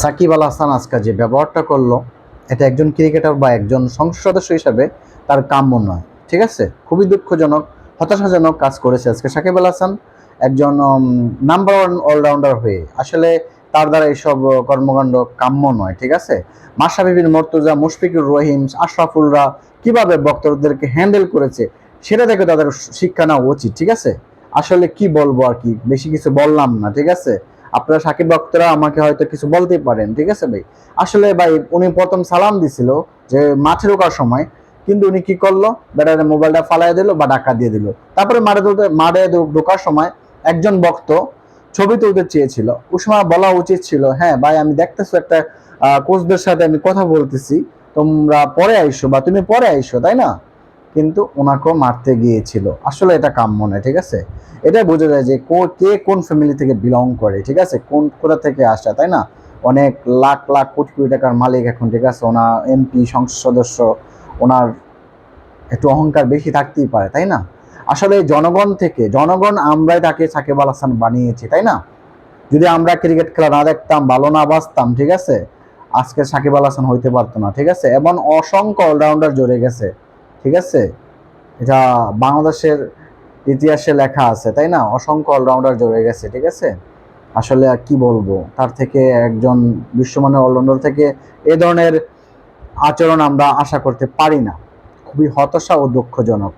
সাকিব আল হাসান আজকে যে ব্যবহারটা করল, এটা একজন ক্রিকেটার বা একজন সংসদ সদস্য হিসাবে তার কাম্য নয়, ঠিক আছে? খুবই দুঃখজনক, হতাশাজনক কাজ করেছে আজকে সাকিব আল হাসান, একজন নাম্বার ওয়ান অলরাউন্ডার হয়ে। আসলে তার দ্বারা এইসব কর্মকাণ্ড কাম্য নয়, ঠিক আছে? মাসাবিবিন মর্তুজা, মুশফিকুর রহিম, আশরাফুলরা কীভাবে বক্তব্যদেরকে হ্যান্ডেল করেছে, সেটা দেখে তাদের শিক্ষা নেওয়া উচিত, ঠিক আছে? আসলে কি বলব আর কি, বেশি কিছু বললাম না, ঠিক আছে? আপনারা সাকিব ভক্তরা আমাকে হয়তো কিছু বলতেই পারেন, ঠিক আছে ভাই? আসলে ভাই, উনি প্রথম সালাম দিছিল যে মাঠে ঢোকার সময়, কিন্তু উনি কি করল? ব্যাটারে মোবাইলটা ফালাই দিল বা ডাকা দিয়ে দিল। তারপরে মাঠে তুলতে মাঠে ঢোকার সময় একজন ভক্ত ছবি তুলতে চেয়েছিল। সময় বলা উচিত ছিল হ্যাঁ ভাই, আমি দেখতেছো একটা কোচদের সাথে আমি কথা বলতেছি, তোমরা পরে আইসো বা তুমি পরে আইসো, তাই না? কিন্তু ওনাকেও মারতে গিয়েছিল। আসলে এটা কাম্য নয়, ঠিক আছে? এটা বোঝা যায় যে কো- কে কোন ফ্যামিলি থেকে বিলং করে, ঠিক আছে? কোন কোথা থেকে আসা, তাই না? অনেক লাখ লাখ, কোটি কোটি টাকার মালিক এখন, ঠিক আছে? ওনার এমপি সংসদ সদস্য, ওনার একটু অহংকার বেশি থাকতেই পারে, তাই না? আসলে জনগণ থেকে জনগণ আমরাই তাকে সাকিব আল হাসান বানিয়েছি, তাই না? যদি আমরা ক্রিকেট খেলা না দেখতাম, ভালো না বাঁচতাম, ঠিক আছে? আজকে সাকিব আল হাসান হইতে পারতো না, ঠিক আছে? এবং অসংখ্য অলরাউন্ডার জড়ে গেছে। ঠিক আছে? এটা বাংলাদেশের ইতিহাসে লেখা আছে, তাই না? অসংখ্য অলরাউন্ডার জড়ে গেছে, ঠিক আছে? আসলে আর কি বলব? তার থেকে একজন বিশ্বমানের অলরাউন্ডার থেকে এ ধরনের আচরণ আমরা আশা করতে পারি না। খুবই হতাশা ও দুঃখজনক।